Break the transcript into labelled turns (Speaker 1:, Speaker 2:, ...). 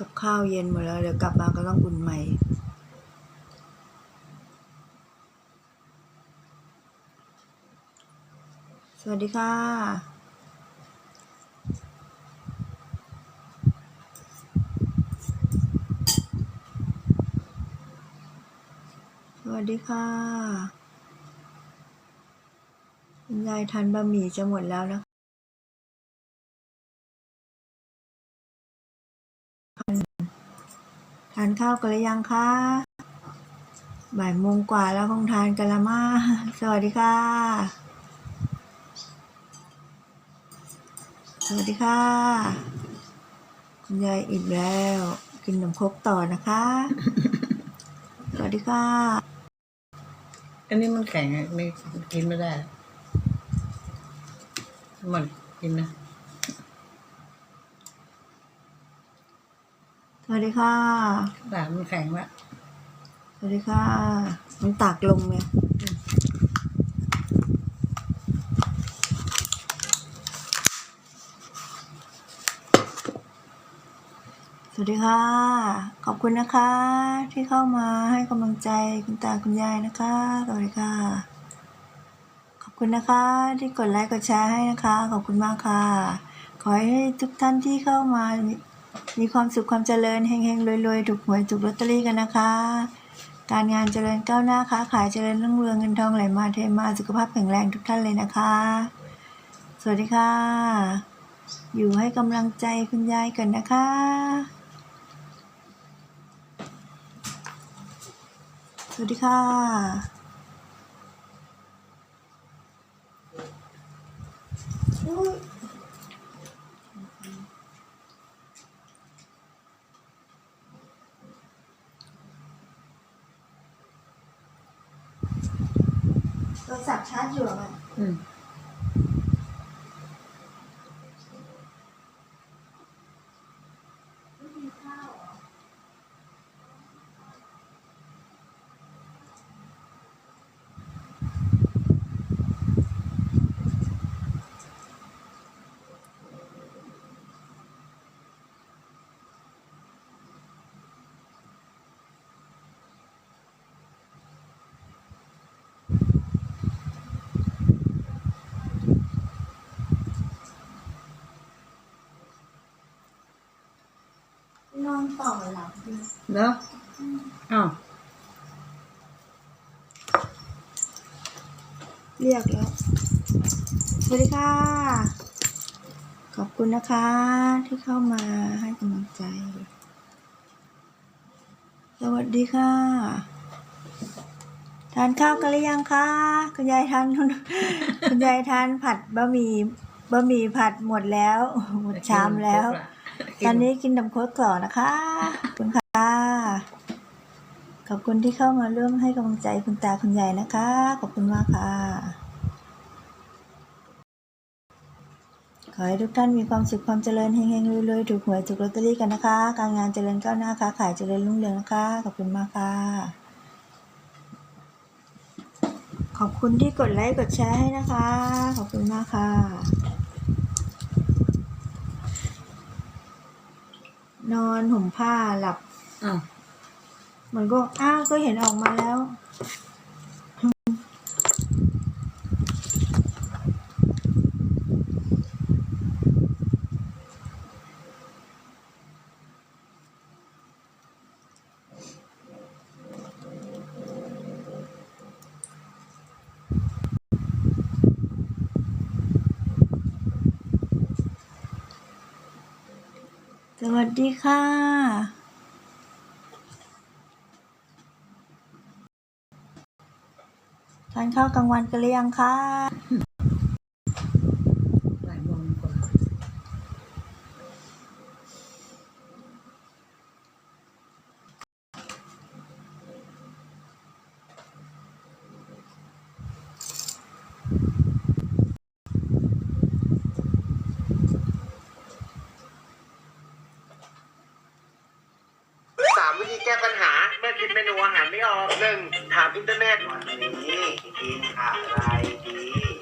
Speaker 1: กับข้าวเย็นหมดแล้ว เดี๋ยวกลับมาก็ต้องอุ่นใหม่สวัสดีค่ะ สวัสดีค่ะคุณยายทานบะหมี่จะหมดแล้วนะคะ ทานข้าวกันหรือยังคะบ่ายโมงกว่าแล้วคงทานกันละมาสวัสดีค่ะ สวัสดีค่ะ คุณยายอิ่มแล้ว กินขนมครกต่อนะคะ สวัสดีค่ะ
Speaker 2: อันนี้มันแข็งอะไม่กินไม่ได้ มันกินนะ
Speaker 1: วัสดีค่ะ
Speaker 2: หลานมันแข็งละ
Speaker 1: สวัสดีค่ะ มันตากลมไงสวัสดีค่ะ ขอบคุณนะคะ ที่เข้ามาให้กำลังใจคุณตาคุณยายนะคะสวัสดีค่ะ ขอบคุณนะคะ ที่กดไลค์กดแชร์ให้นะคะ ขอบคุณมากค่ะ ขอให้ทุกท่านที่เข้ามา มีความสุขความเจริญเฮงๆรวยๆถูกหวยถูกลอตเตอรี่กันนะคะ การงานเจริญก้าวหน้าค้าขายเจริญรุ่งเรืองเงินทองไหลมาเทมาสุขภาพแข็งแรงทุกท่านเลยนะคะ สวัสดีค่ะ อยู่ให้กำลังใจคุณยายกันนะคะสวัสดีค่ะ โทรศัพท์ชาร์จอยู่เหรอมัน
Speaker 2: อืม
Speaker 1: นอนต่อหลับดี
Speaker 2: เนาะอ้าว
Speaker 1: เรียกแล้ว สวัสดีค่ะ ขอบคุณนะคะที่เข้ามาให้กำลังใจ สวัสดีค่ะ ทานข้าวกันหรือยังคะ คุณยายทาน คุณยายทานผัดบะหมี่ บะหมี่ผัดหมดแล้ว หมดชามแล้ว ตอนนี้กินน้ำโค้กต่อนะคะขอบคุณค่ะ ขอบคุณที่เข้ามาร่วมให้กำลังใจคุณตาคุณยายนะคะ ขอบคุณมากค่ะ ขอให้ทุกท่านมีความสุขความเจริญเฮงๆรวยๆถูกหวยถูกลอตเตอรี่กันนะคะ การงานเจริญก้าวหน้าค้าขายเจริญรุ่งเรืองนะคะ ขอบคุณมากค่ะ ขอบคุณที่กดไลค์กดแชร์ให้นะคะ ขอบคุณมากค่ะ นอนห่มผ้าหลับ
Speaker 2: อ้าว
Speaker 1: มันก็อ้าก็เห็นออกมาแล้ว สวัสดีค่ะานข้าวกลางวันกันหรือยังคะ
Speaker 2: บ่ายโมงกว่า
Speaker 3: สามวิธีแก้ปัญหาเมื่อคิดเมนูอาหารไม่ออกหนึ่ง ถามอินเทอร์เน็ตวันนี้กินอะไรดี